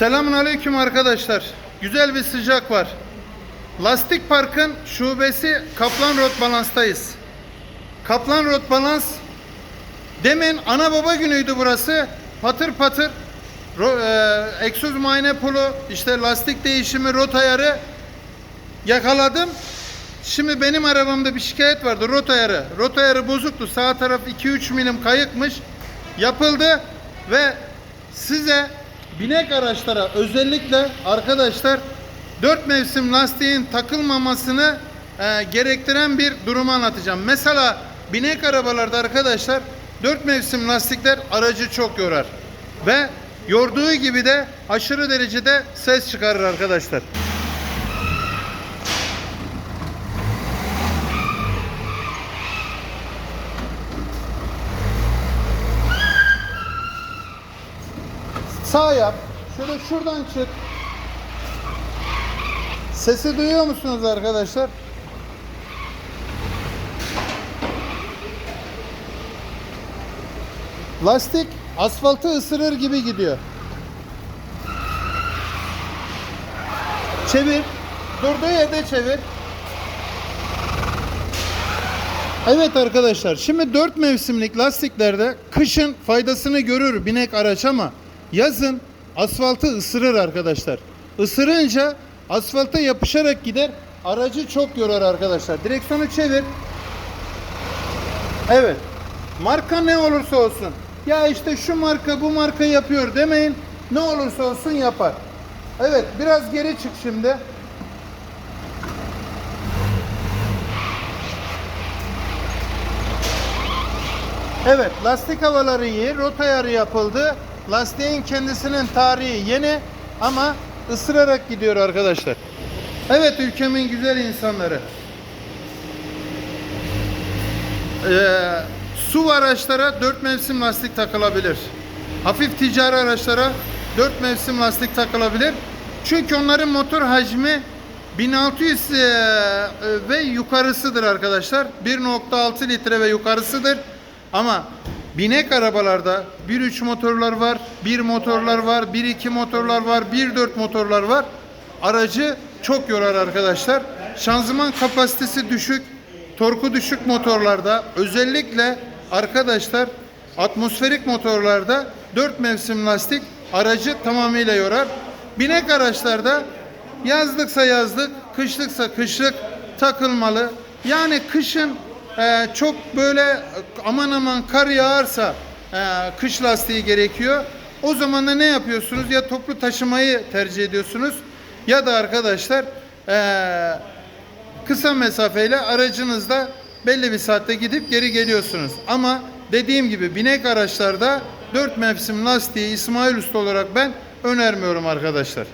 Selamun aleyküm arkadaşlar. Güzel bir sıcak var. Lastik Park'ın şubesi Kaplan Road Balans'tayız. Kaplan Road Balans demin ana baba günüydü burası. Patır patır e, egzoz muayene pulu, işte lastik değişimi, rot ayarı yakaladım. Şimdi benim arabamda bir şikayet vardı rot ayarı. Rot ayarı bozuktu. Sağ taraf 2-3 milim kayıkmış. Yapıldı ve size binek araçlara özellikle arkadaşlar 4 mevsim lastiğin takılmamasını e, gerektiren bir durumu anlatacağım. Mesela binek arabalarda arkadaşlar 4 mevsim lastikler aracı çok yorar. Ve yorduğu gibi de aşırı derecede ses çıkarır arkadaşlar. Sağ yap. Şöyle şuradan çık. Sesi duyuyor musunuz arkadaşlar? Lastik asfaltı ısırır gibi gidiyor. Çevir. Durduğu yerde çevir. Evet arkadaşlar şimdi 4 mevsimlik lastiklerde kışın faydasını görür binek araç ama yazın asfaltı ısırır arkadaşlar. Isırınca asfalta yapışarak gider aracı çok yorar arkadaşlar. Direksiyonu çevir. Evet. Marka ne olursa olsun. Ya işte şu marka bu marka yapıyor demeyin. Ne olursa olsun yapar. Evet biraz geri çık şimdi. Evet, lastik havaları iyi, rot ayarı yapıldı. Lastiğin kendisinin tarihi yeni ama ısırarak gidiyor arkadaşlar. Evet ülkemin güzel insanları. Ee, su araçlara 4 mevsim lastik takılabilir. Hafif ticari araçlara 4 mevsim lastik takılabilir. Çünkü onların motor hacmi 1600 e, ve yukarısıdır arkadaşlar. 1.6 litre ve yukarısıdır. Ama binek arabalarda 1.3 motorlar var, 1 motorlar var, 1.2 motorlar var, 1.4 motorlar var. Aracı çok yorar arkadaşlar. Şanzıman kapasitesi düşük, torku düşük motorlarda özellikle arkadaşlar atmosferik motorlarda 4 mevsim lastik aracı tamamıyla yorar. Binek araçlarda yazlıksa yazlık, kışlıksa kışlık takılmalı. Yani kışın e, çok böyle aman aman kar yağarsa e, kış lastiği gerekiyor. O zaman da ne yapıyorsunuz? Ya toplu taşımayı tercih ediyorsunuz ya da arkadaşlar e, kısa mesafeyle aracınızda belli bir saatte gidip geri geliyorsunuz. Ama dediğim gibi binek araçlarda 4 mevsim lastiği İsmail Usta olarak ben önermiyorum arkadaşlar.